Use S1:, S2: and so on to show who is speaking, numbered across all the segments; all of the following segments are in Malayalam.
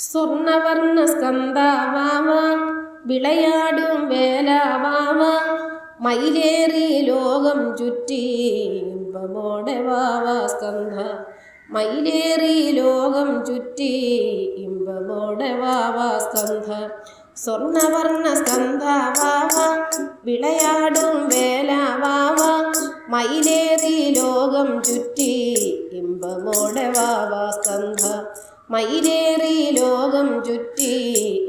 S1: സ്വർണവർണ സ്കന്ധാവാമ വിളയാടും വേലാവാമ മയിലേറി ലോകം ചുറ്റി ഇമ്പമോടെ വാവ സ്കന്ധ മയിലേറി ലോകം ചുറ്റി ഇമ്പമോടെ വാവ സ്കന്ധ സ്വർണവർണ സ്കന്ധാവാവ വിളയാടും വേലാവാവ മയിലേറി ലോകം ചുറ്റി ഇമ്പമോടെ വാവ സ്കന്ധ മയിലേറി ലോകം ചുറ്റി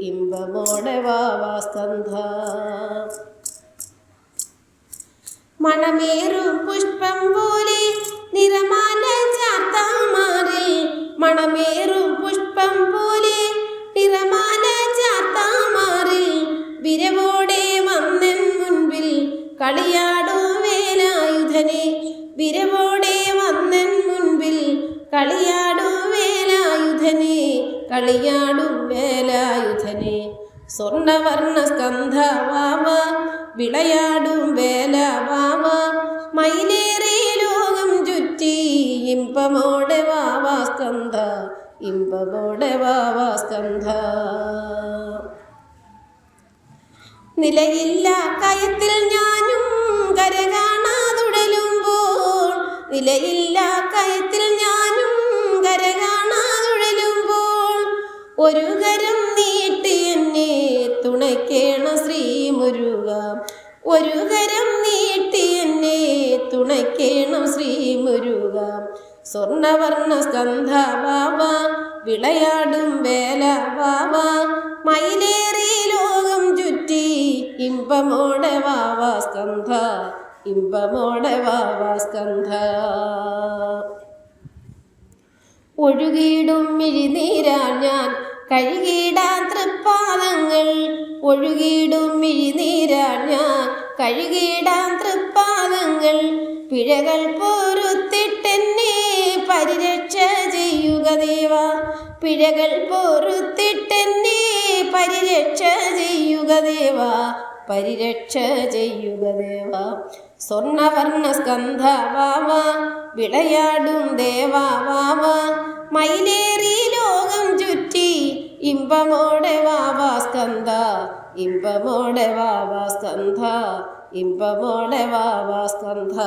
S1: ഇമ്പമോടെ വാവാസ്തന്ധ മണമേറും പുഷ്പം പോലെ നിറമാല ചാത്താമാറിൽ മണമേറും പുഷ്പം പോലെ നിറമാല ചാത്താമാറിൽ വിരവോടെ വന്നൻ മുൻപിൽ കളിയാടോ വേലായുധനെ. വിരവോടെ വന്നൻ മുൻപിൽ വേലായുധനെ കളിയാടും വേലായുധനെ. സ്വർണവർണ സ്കന്ധവാമ വിളയാടും വേലവാമ. മയിലേറി ലോകം ചുറ്റി ഇമ്പമോടെ വാവാ സ്കന്ധ ഇമ്പമോടെ വാവാ സ്കന്ധ. നിലയില്ല കയത്തിൽ ഞാനും കര കാണാതുടലുമ്പോൾ നിലയില്ല കയത്തിൽ ഒരു കരം നീട്ടി എന്നെ തുണയ്ക്കേണ ശ്രീ മുരുക. ഒരു കരം നീട്ടി എന്നെ തുണയ്ക്കേണം ശ്രീ മുരുക. സ്വർണവർണ സ്കന്ധ ബാബ വിളയാടും വേല ബാബ മയിലേറി ലോകം ചുറ്റി ഇമ്പമോടെ വാവ സ്കന്ധ ഇമ്പമോടെ വാവ സ്കന്ധ. ഒഴുകിയിടും മിഴിനീരാ ഞാൻ കഴുകിയിടാൻ തൃപ്പാദങ്ങൾ ഒഴുകിയിടും മിഴിനീരാൻ ഞാൻ. കഴുകിയിടാൻ തൃപ്പാദങ്ങൾ പിഴകൾ പൊറുത്തിട്ടെന്നെ പരിരക്ഷ ചെയ്യുക ദേവ. പിഴകൾ പൊറുത്തിട്ടെന്നെ പരിരക്ഷ ചെയ്യുക ദേവ. പരിരക്ഷ ചെയ്യുക ദേവ. സ്വർണവർണ സ്കന്ധ വാവ. വിളയാടും ദേവ വാവ. ഇമ്പമോടെ വാവാ സ്കന്ധ ഇമ്പമോടെ വാവാ സ്കന്ധ ഇമ്പമോടെ വാവാ സ്കന്ധ